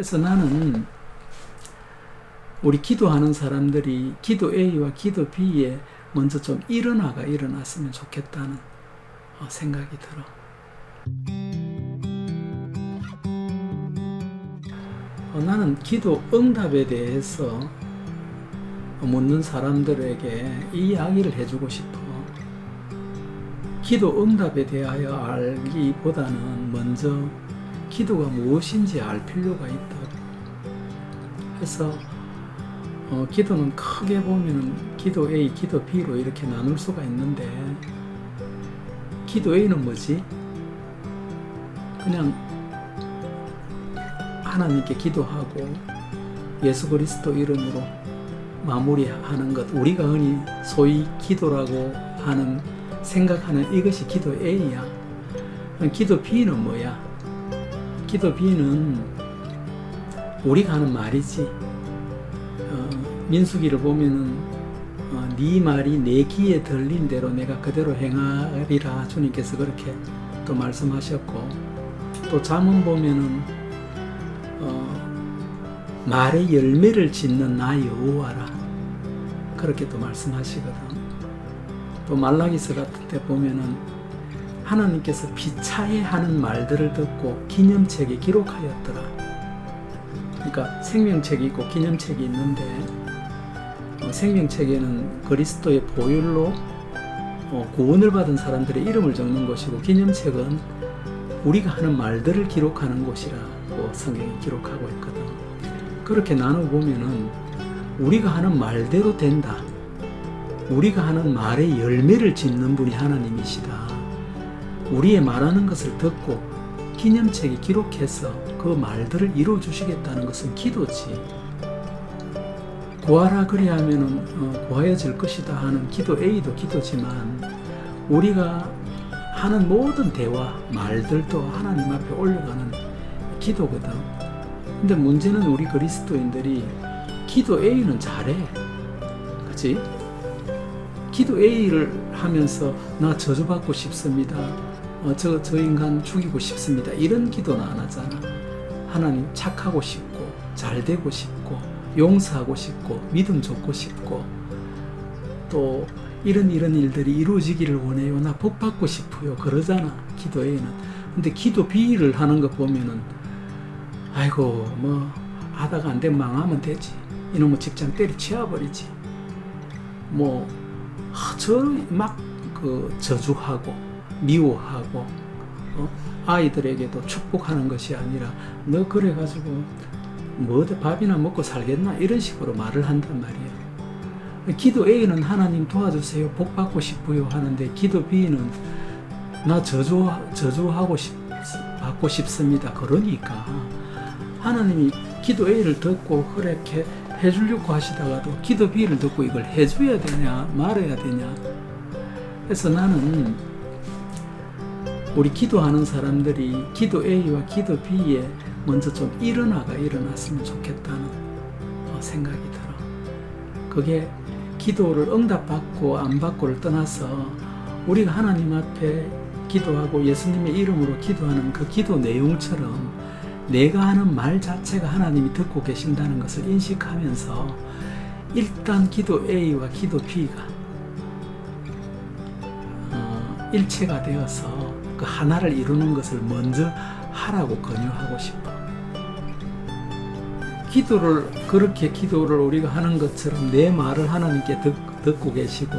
그래서 나는 우리 기도하는 사람들이 기도 A와 기도 B에 먼저 좀 일어나가 일어났으면 좋겠다는 어, 생각이 들어. 어, 나는 기도 응답에 대해서 묻는 사람들에게 이 이야기를 해주고 싶어. 기도 응답에 대하여 알기보다는 먼저 기도가 무엇인지 알 필요가 있다고. 그래서 어, 기도는 크게 보면은 기도 A, 기도 B로 이렇게 나눌 수가 있는데 기도 A는 뭐지? 그냥 하나님께 기도하고 예수 그리스도 이름으로 마무리하는 것 우리가 흔히 소위 기도라고 하는 생각하는 이것이 기도 A야. 기도 B는 뭐야? 기도 B는 우리가 하는 말이지. 어, 민수기를 보면은 어, 네 말이 내 귀에 들린 대로 내가 그대로 행하리라 주님께서 그렇게 또 말씀하셨고 또 잠언 보면은 어, 말의 열매를 짓는 나 여호와라 그렇게 또 말씀하시거든. 또 말라기서 같은 데 보면은 하나님께서 비차에 하는 말들을 듣고 기념책에 기록하였더라. 그러니까 생명책이 있고 기념책이 있는데 어, 생명책에는 그리스도의 보혈로 어, 구원을 받은 사람들의 이름을 적는 것이고 기념책은 우리가 하는 말들을 기록하는 곳이라고 성경이 기록하고 있거든. 그렇게 나눠 보면은 우리가 하는 말대로 된다. 우리가 하는 말의 열매를 짓는 분이 하나님이시다. 우리의 말하는 것을 듣고 기념책에 기록해서 그 말들을 이루어 주시겠다는 것은 기도지. 구하라 그리하면은 어, 구하여질 것이다 하는 기도 A도 기도지만 우리가 하는 모든 대화 말들도 하나님 앞에 올려가는 기도거든. 근데 문제는 우리 그리스도인들이 기도 A는 잘해. 그치? 기도 A를 하면서 나 저주받고 싶습니다. 어, 저, 저 인간 죽이고 싶습니다. 이런 기도는 안 하잖아. 하나님 착하고 싶고, 잘 되고 싶고, 용서하고 싶고, 믿음 줬고 싶고, 또 이런 이런 일들이 이루어지기를 원해요. 나 복 받고 싶어요. 그러잖아. 기도에는. 근데 기도 B를 하는 거 보면은, 아이고, 뭐, 하다가 안 되면 망하면 되지. 이놈의 직장 때려치워버리지. 뭐, 저막 그 저주하고 미워하고 어? 아이들에게도 축복하는 것이 아니라 너 그래 가지고 뭐 밥이나 먹고 살겠나 이런 식으로 말을 한단 말이야. 기도 A는 하나님 도와주세요 복 받고 싶어요 하는데 기도 B는 나 저주 저주하고 싶 받고 싶습니다. 그러니까 하나님이 기도 A를 듣고 그렇게 해주려고 하시다가도 기도 B를 듣고 이걸 해줘야 되냐 말아야 되냐 그래서 나는 우리 기도하는 사람들이 기도 A와 기도 B에 먼저 좀 일어나가 일어났으면 좋겠다는 어, 생각이 들어. 그게 기도를 응답받고 안 받고를 떠나서 우리가 하나님 앞에 기도하고 예수님의 이름으로 기도하는 그 기도 내용처럼 내가 하는 말 자체가 하나님이 듣고 계신다는 것을 인식하면서 일단 기도 A와 기도 B가 어, 일체가 되어서 그 하나를 이루는 것을 먼저 하라고 권유하고 싶어. 기도를 그렇게 기도를 우리가 하는 것처럼 내 말을 하나님께 듣, 듣고 계시고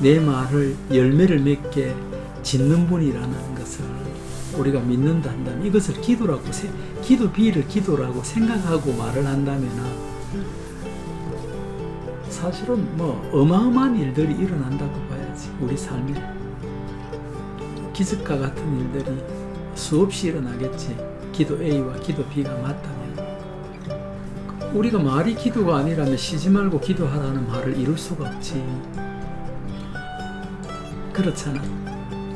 내 말을 열매를 맺게 짓는 분이라는 것을 우리가 믿는다 한다면 이것을 기도라고 기도 비를 기도라고 생각하고 말을 한다면 사실은 뭐 어마어마한 일들이 일어난다고 봐야지 우리 삶에 기적과 같은 일들이 수없이 일어나겠지. 기도 A와 기도 B가 맞다면. 우리가 말이 기도가 아니라면 쉬지 말고 기도하라는 말을 이룰 수가 없지. 그렇잖아.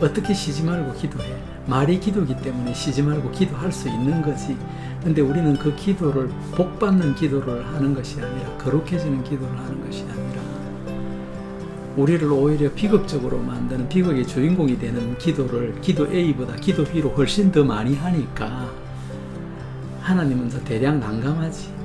어떻게 쉬지 말고 기도해? 말이 기도기 때문에 쉬지 말고 기도할 수 있는 거지. 근데 우리는 그 기도를 복 받는 기도를 하는 것이 아니라 거룩해지는 기도를 하는 것이 아니라 우리를 오히려 비극적으로 만드는 비극의 주인공이 되는 기도를 기도 A보다 기도 B로 훨씬 더 많이 하니까 하나님은 더 대량 난감하지.